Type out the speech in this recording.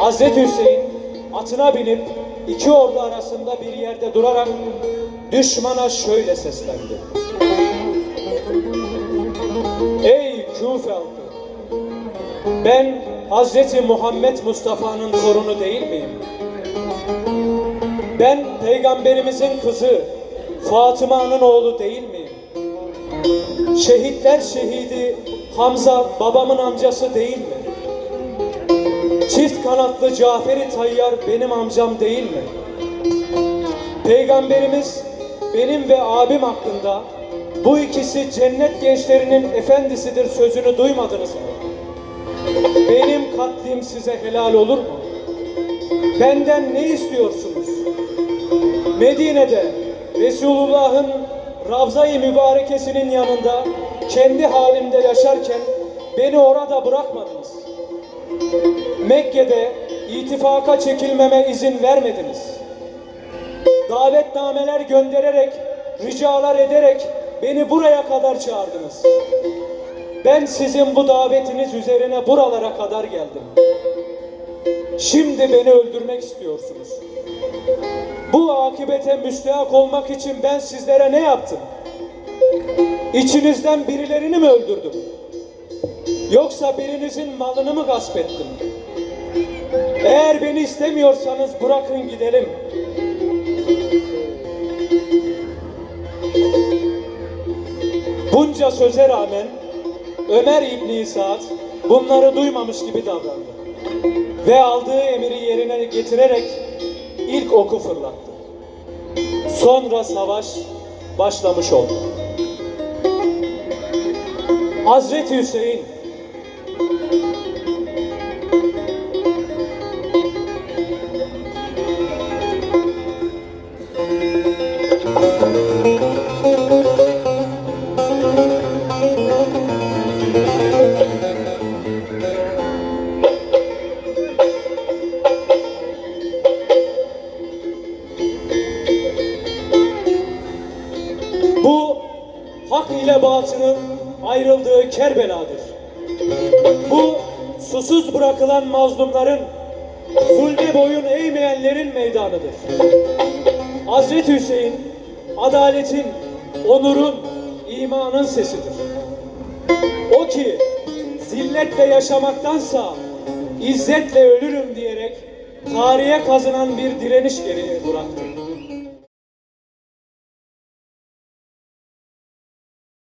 Hazreti Hüseyin atına binip iki ordu arasında bir yerde durarak düşmana şöyle seslendi. Ey Küfe halkı! Ben Hazreti Muhammed Mustafa'nın torunu değil miyim? Ben peygamberimizin kızı Fatıma'nın oğlu değil miyim? Şehitler şehidi Hamza babamın amcası değil mi? Çift kanatlı Caferi Tayyar benim amcam değil mi? Peygamberimiz benim ve abim hakkında bu ikisi cennet gençlerinin efendisidir sözünü duymadınız mı? Benim katlim size helal olur mu? Benden ne istiyorsunuz? Medine'de Resulullah'ın Ravza-i Mübarekesinin yanında kendi halimde yaşarken beni orada bırakmadınız. Mekke'de itifaka çekilmeme izin vermediniz. Davetnameler göndererek, ricalar ederek beni buraya kadar çağırdınız. Ben sizin bu davetiniz üzerine buralara kadar geldim. Şimdi beni öldürmek istiyorsunuz. Bu akibete müstehak olmak için ben sizlere ne yaptım? İçinizden birilerini mi öldürdüm? Yoksa birinizin malını mı gasp ettim? Eğer beni istemiyorsanız bırakın gidelim. Bunca söze rağmen Ömer İbni Saad bunları duymamış gibi davrandı. Ve aldığı emiri yerine getirerek ilk oku fırlattı. Sonra savaş başlamış oldu. Hazreti Hüseyin hak ile batının ayrıldığı Kerbela'dır. Bu susuz bırakılan mazlumların, zulme boyun eğmeyenlerin meydanıdır. Hazreti Hüseyin, adaletin, onurun, imanın sesidir. O ki zilletle yaşamaktansa izzetle ölürüm diyerek tarihe kazınan bir direniş gereği bıraktı.